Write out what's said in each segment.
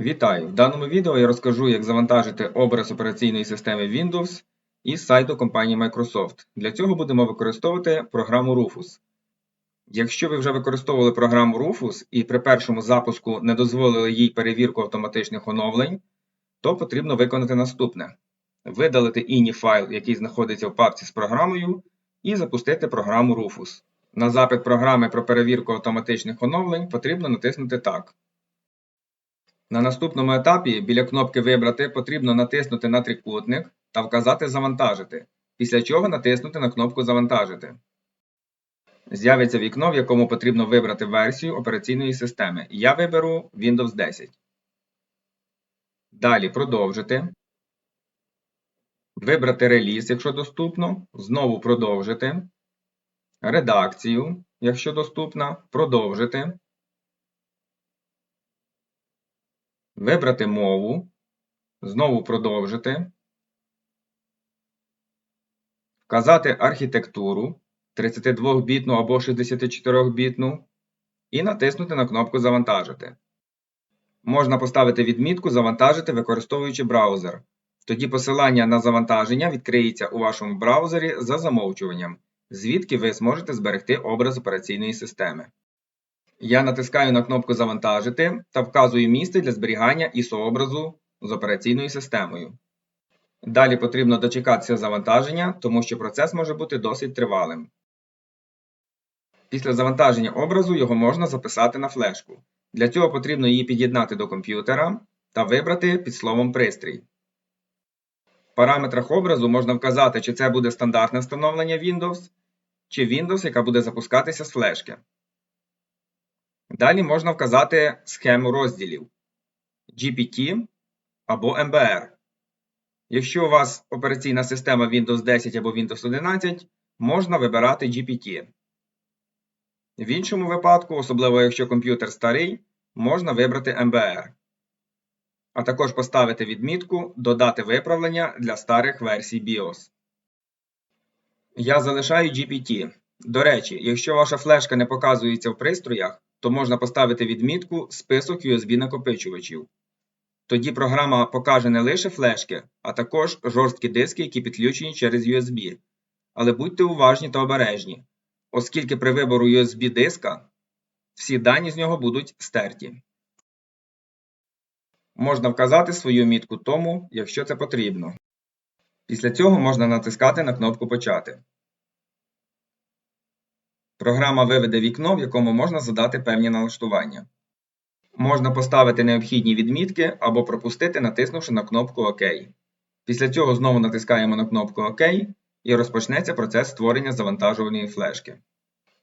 Вітаю! В даному відео я розкажу, як завантажити образ операційної системи Windows із сайту компанії Microsoft. Для цього будемо використовувати програму Rufus. Якщо ви вже використовували програму Rufus і при першому запуску не дозволили їй перевірку автоматичних оновлень, то потрібно виконати наступне: видалити INI файл, який знаходиться в папці з програмою, і запустити програму Rufus. На запит програми про перевірку автоматичних оновлень потрібно натиснути так. На наступному етапі біля кнопки Вибрати потрібно натиснути на трикутник та вказати Завантажити, після чого натиснути на кнопку Завантажити. З'явиться вікно, в якому потрібно вибрати версію операційної системи. Я виберу Windows 10. Далі Продовжити. Вибрати реліз, якщо доступно. Знову продовжити. Редакцію, якщо доступна. Продовжити. Вибрати мову, знову продовжити, вказати архітектуру 32-бітну або 64-бітну і натиснути на кнопку Завантажити. Можна поставити відмітку Завантажити, використовуючи браузер. Тоді посилання на завантаження відкриється у вашому браузері за замовчуванням, звідки ви зможете зберегти образ операційної системи. Я натискаю на кнопку Завантажити та вказую місце для зберігання ISO-образу з операційною системою. Далі потрібно дочекатися завантаження, тому що процес може бути досить тривалим. Після завантаження образу його можна записати на флешку. Для цього потрібно її під'єднати до комп'ютера та вибрати під словом Пристрій. В параметрах образу можна вказати, чи це буде стандартне встановлення Windows, чи Windows, яка буде запускатися з флешки. Далі можна вказати схему розділів GPT або MBR. Якщо у вас операційна система Windows 10 або Windows 11, можна вибирати GPT. В іншому випадку, особливо якщо комп'ютер старий, можна вибрати MBR. А також поставити відмітку Додати виправлення для старих версій BIOS. Я залишаю GPT. До речі, якщо ваша флешка не показується в пристроях, то можна поставити відмітку Список USB-накопичувачів. Тоді програма покаже не лише флешки, а також жорсткі диски, які підключені через USB. Але будьте уважні та обережні, оскільки при вибору USB диска всі дані з нього будуть стерті. Можна вказати свою мітку тому, якщо це потрібно. Після цього можна натискати на кнопку Почати. Програма виведе вікно, в якому можна задати певні налаштування. Можна поставити необхідні відмітки або пропустити, натиснувши на кнопку ОК. Після цього знову натискаємо на кнопку ОК і розпочнеться процес створення завантажуваної флешки.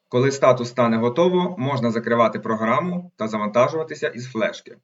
Коли статус стане готово, можна закривати програму та завантажуватися із флешки.